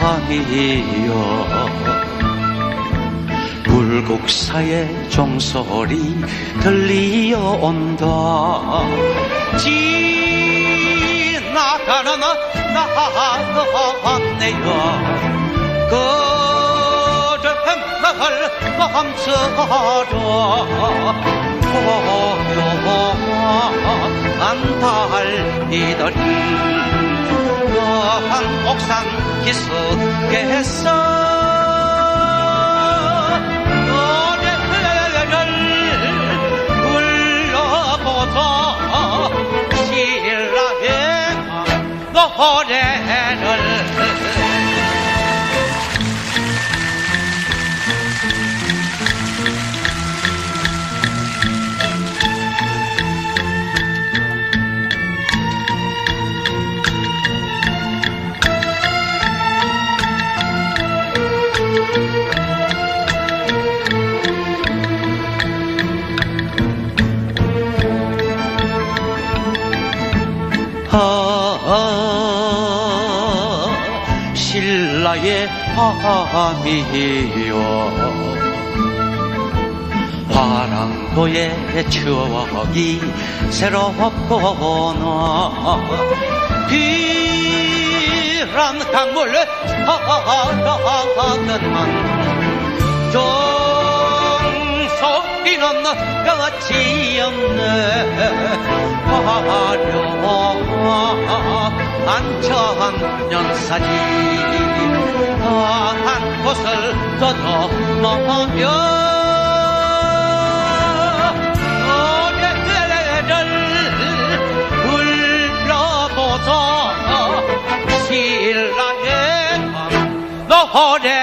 밤이여. 불국사의 종소리 들리어온다. 지나가는 나네여 그저편 나를 멈춰줘 고요한 달이더니 너한 옥산 기슭에서 노래를 불러보자 신라의 노래 신라의 밤이여 화랑도의 추억이 새롭구나 비란 강물 하하하하하만 종소리는 끝이 없네 화려한 천년사지. 한 곳을 불러보자 신라의 노래